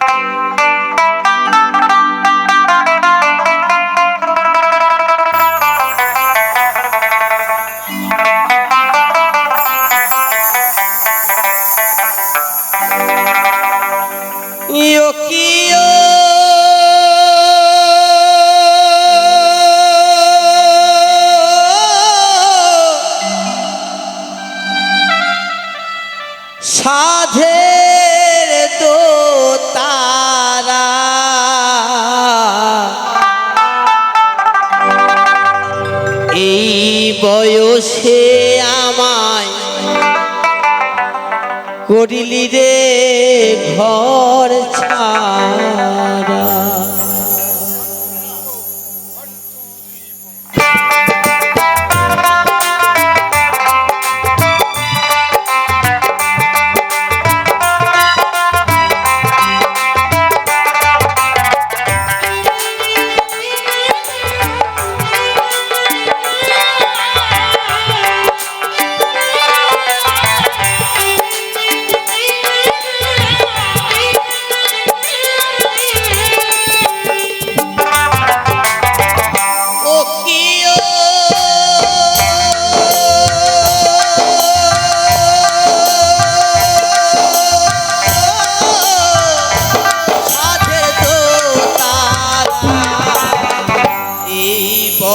Música এই বয়সে আমায় করিলি রে ঘর ছাড়া।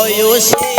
বয়সে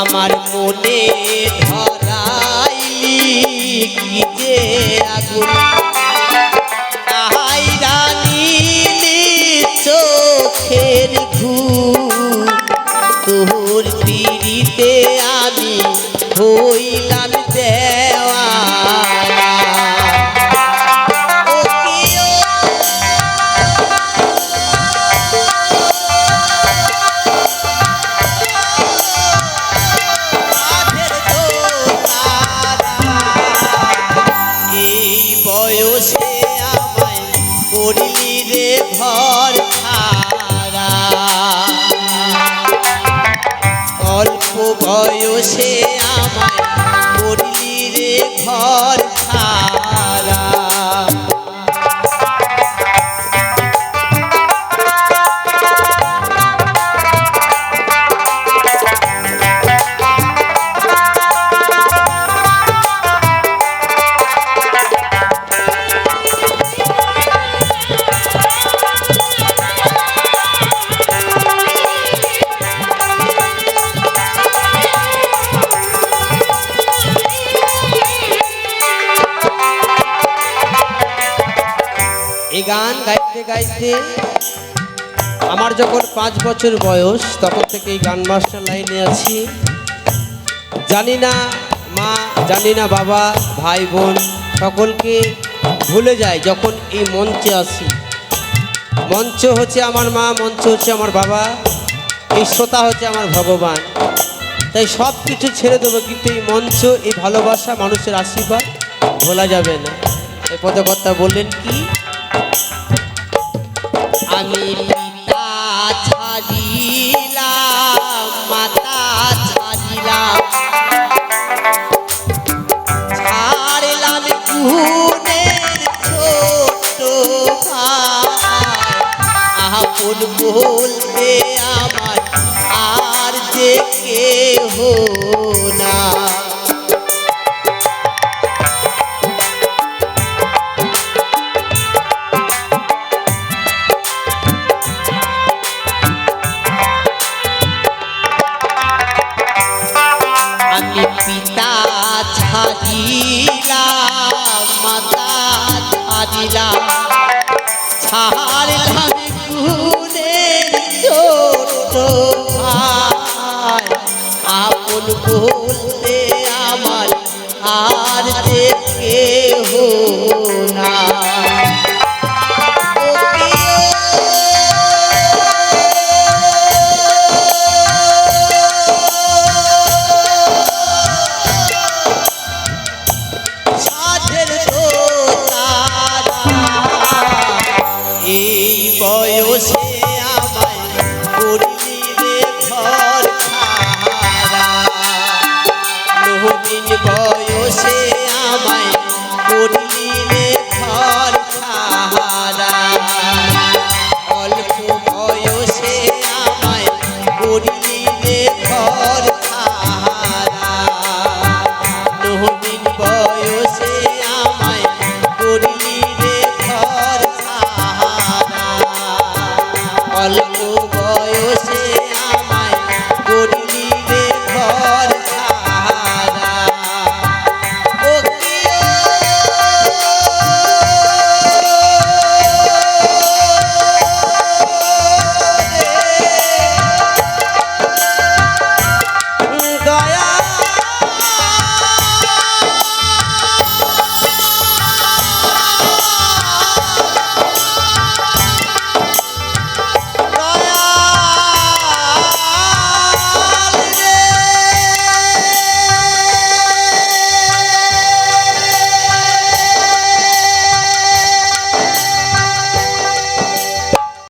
আমার মনে ধরাইলি করিলি রে ঘর ছাড়া। অল্প বয়সে আমায় করিলি রে ঘর এই গান গাইতে গাইতে আমার যখন পাঁচ বছর বয়স, তখন থেকে এই গান মাস্টার লাইনে আছি। জানি না মা, জানি না বাবা, ভাই, বোন, সকলকে ভুলে যায় যখন এই মঞ্চে আসি। মঞ্চ হচ্ছে আমার মা, মঞ্চ হচ্ছে আমার বাবা, এই শ্রোতা হচ্ছে আমার ভগবান। তাই সব কিছু ছেড়ে দেবো, কিন্তু এই মঞ্চ, এই ভালোবাসা মানুষের আশীর্বাদ ভোলা যাবে না। এই পদকর্তা বললেন কি? আমি পিতা ছাড়িলাম মাতা ছাড়িলাম ছাড়লাম কুনের ছোট ভাই। আহা বলতে ছাড়িলাম মাতা ছাড়িলাম ছাড়লাম গুণের ছোট ভাই আপন বলতে আমার আর যে